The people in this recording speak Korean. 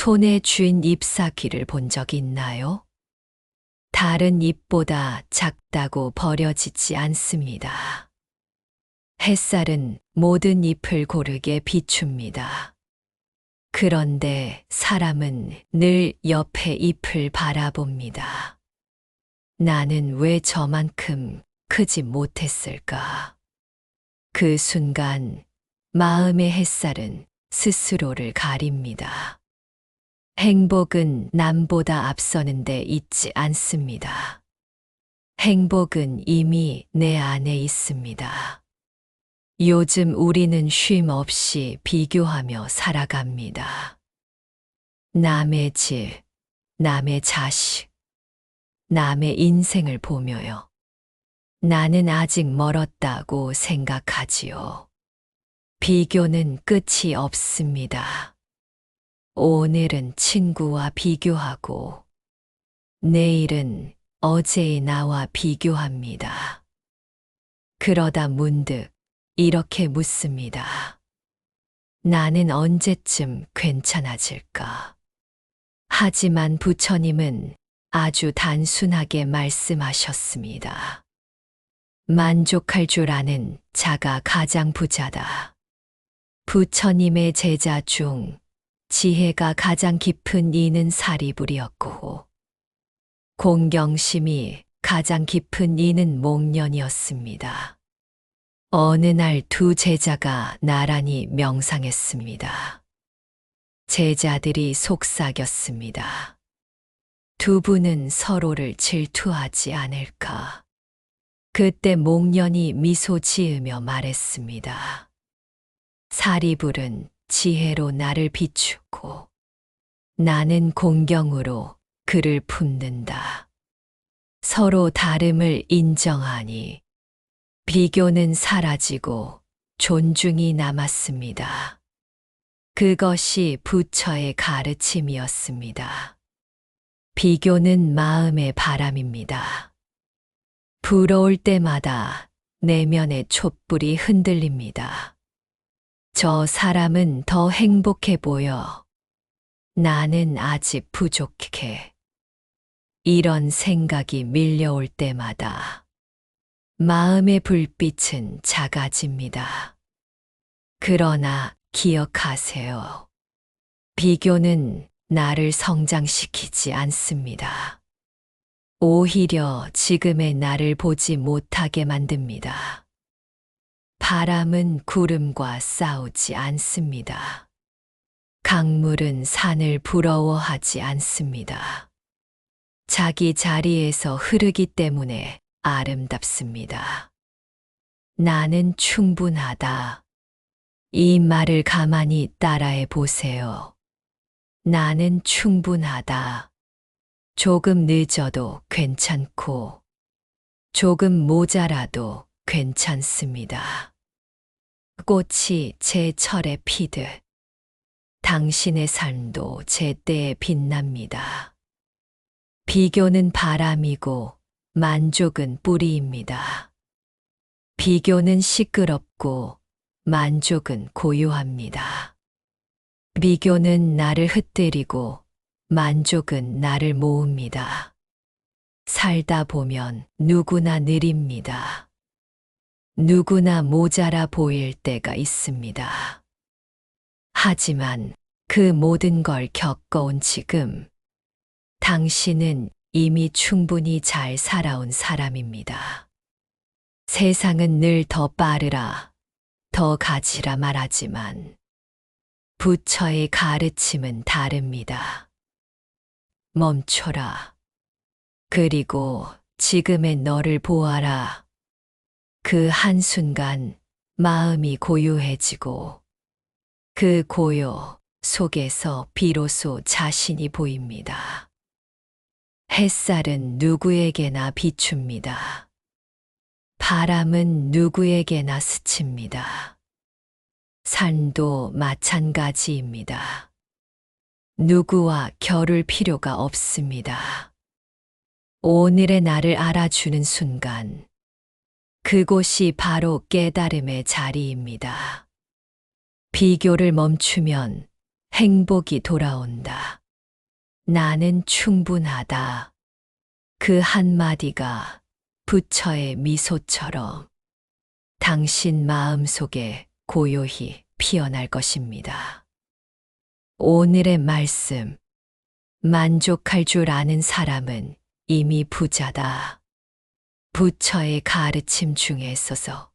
손에 쥔 잎사귀를 본 적 있나요? 다른 잎보다 작다고 버려지지 않습니다. 햇살은 모든 잎을 고르게 비춥니다. 그런데 사람은 늘 옆에 잎을 바라봅니다. 나는 왜 저만큼 크지 못했을까? 그 순간 마음의 햇살은 스스로를 가립니다. 행복은 남보다 앞서는 데 있지 않습니다. 행복은 이미 내 안에 있습니다. 요즘 우리는 쉼 없이 비교하며 살아갑니다. 남의 집, 남의 자식, 남의 인생을 보며요. 나는 아직 멀었다고 생각하지요. 비교는 끝이 없습니다. 오늘은 친구와 비교하고, 내일은 어제의 나와 비교합니다. 그러다 문득 이렇게 묻습니다. 나는 언제쯤 괜찮아질까? 하지만 부처님은 아주 단순하게 말씀하셨습니다. 만족할 줄 아는 자가 가장 부자다. 부처님의 제자 중 지혜가 가장 깊은 이는 사리불이었고, 공경심이 가장 깊은 이는 목련이었습니다. 어느 날 두 제자가 나란히 명상했습니다. 제자들이 속삭였습니다. 두 분은 서로를 질투하지 않을까. 그때 목련이 미소 지으며 말했습니다. 사리불은 지혜로 나를 비추고 나는 공경으로 그를 품는다. 서로 다름을 인정하니 비교는 사라지고 존중이 남았습니다. 그것이 부처의 가르침이었습니다. 비교는 마음의 바람입니다. 부러울 때마다 내면의 촛불이 흔들립니다. 저 사람은 더 행복해 보여. 나는 아직 부족해. 이런 생각이 밀려올 때마다 마음의 불빛은 작아집니다. 그러나 기억하세요. 비교는 나를 성장시키지 않습니다. 오히려 지금의 나를 보지 못하게 만듭니다. 바람은 구름과 싸우지 않습니다. 강물은 산을 부러워하지 않습니다. 자기 자리에서 흐르기 때문에 아름답습니다. 나는 충분하다. 이 말을 가만히 따라해 보세요. 나는 충분하다. 조금 늦어도 괜찮고, 조금 모자라도 괜찮습니다. 꽃이 제 철에 피듯, 당신의 삶도 제 때에 빛납니다. 비교는 바람이고, 만족은 뿌리입니다. 비교는 시끄럽고, 만족은 고요합니다. 비교는 나를 흩뜨리고, 만족은 나를 모읍니다. 살다 보면 누구나 느립니다. 누구나 모자라 보일 때가 있습니다. 하지만 그 모든 걸 겪어온 지금, 당신은 이미 충분히 잘 살아온 사람입니다. 세상은 늘 더 빠르라, 더 가지라 말하지만, 부처의 가르침은 다릅니다. 멈춰라. 그리고 지금의 너를 보아라. 그 한순간 마음이 고요해지고 그 고요 속에서 비로소 자신이 보입니다. 햇살은 누구에게나 비춥니다. 바람은 누구에게나 스칩니다. 산도 마찬가지입니다. 누구와 겨룰 필요가 없습니다. 오늘의 나를 알아주는 순간, 그곳이 바로 깨달음의 자리입니다. 비교를 멈추면 행복이 돌아온다. 나는 충분하다. 그 한마디가 부처의 미소처럼 당신 마음 속에 고요히 피어날 것입니다. 오늘의 말씀. 만족할 줄 아는 사람은 이미 부자다. 부처의 가르침 중에 있어서